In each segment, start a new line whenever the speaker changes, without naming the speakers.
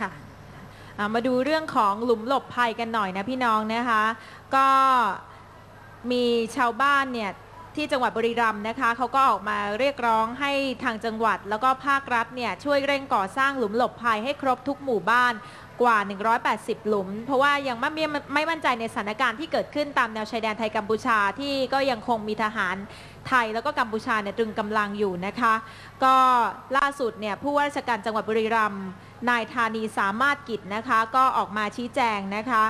ค่ะมาดูเรื่องของหลุมหลบภัยกันหน่อยนะพี่น้องนะคะ ก็มีชาวบ้านเนี่ย ที่จังหวัดบุรีรัมย์นะคะเขาก็ออกมาเรียกร้องให้ทางจังหวัด แล้วก็ภาครัฐเนี่ยช่วยเร่งก่อสร้างหลุมหลบภัยให้ครบทุกหมู่บ้านกว่า 180 หลุม เพราะว่ายังไม่ไม่ไม่มั่นใจในสถานการณ์ที่เกิดขึ้นตามแนวชายแดนไทยกัมพูชาที่ก็ยังคงมีทหารไทยแล้วก็กัมพูชาเนี่ยตรึงกำลังอยู่นะคะ ก็ล่าสุดเนี่ยผู้ว่าราชการจังหวัดบุรีรัมย์นายธานีสามารถกิจนะคะ ก็ออกมาชี้แจงนะคะ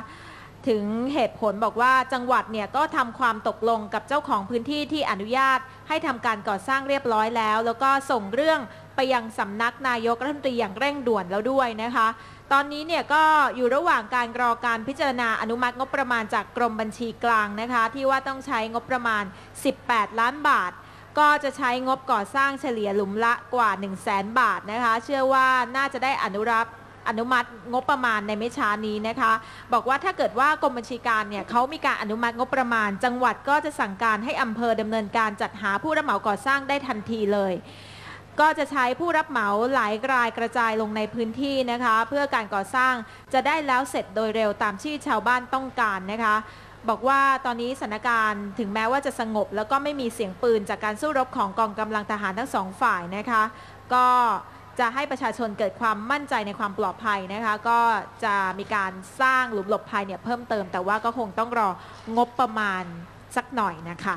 ถึงเหตุผลบอกว่าจังหวัดเนี่ยก็ทำความตกลงกับเจ้าของพื้นที่ที่อนุญาต ให้ทำการก่อสร้างเรียบร้อยแล้ว แล้วก็ส่งเรื่องไปยังสำนักนายกรัฐมนตรีอย่างเร่งด่วนแล้วด้วยนะคะ ตอนนี้เนี่ยก็อยู่ระหว่างการรอการพิจารณาอนุมัติงบประมาณจากกรมบัญชีกลางนะคะ ที่ว่าต้องใช้งบประมาณ 18 ล้านบาท ก็จะใช้งบก่อสร้างเฉลี่ยหลุมละกว่า 1 0 0 0 0แสนบาทนะคะ เชื่อว่าน่าจะได้อนุรับ อนุมัติงบประมาณในไม่ช้านี้นะคะ บอกว่าถ้าเกิดว่ากรมบัญชีการเนี่ยเขามีการอนุมัติงบประมาณ จังหวัดก็จะสั่งการให้อำเภอดำเนินการจัดหาผู้รับเหมาก่อสร้างได้ทันทีเลยก็จะใช้ผู้รับเหมาหลายรายกระจายลงในพื้นที่นะคะ เพื่อการก่อสร้างจะได้แล้วเสร็จโดยเร็วตามที่ชาวบ้านต้องการนะคะ บอกว่าตอนนี้สถานการณ์ถึงแม้ว่าจะสงบ แล้วก็ไม่มีเสียงปืนจากการสู้รบของกองกำลังทหารทั้งสองฝ่ายนะคะ ก็ จะให้ประชาชนเกิดความมั่นใจในความปลอดภัยนะคะ ก็จะมีการสร้างหลุมหลบภัยเนี่ยเพิ่มเติม แต่ว่าก็คงต้องรองบประมาณสักหน่อยนะคะ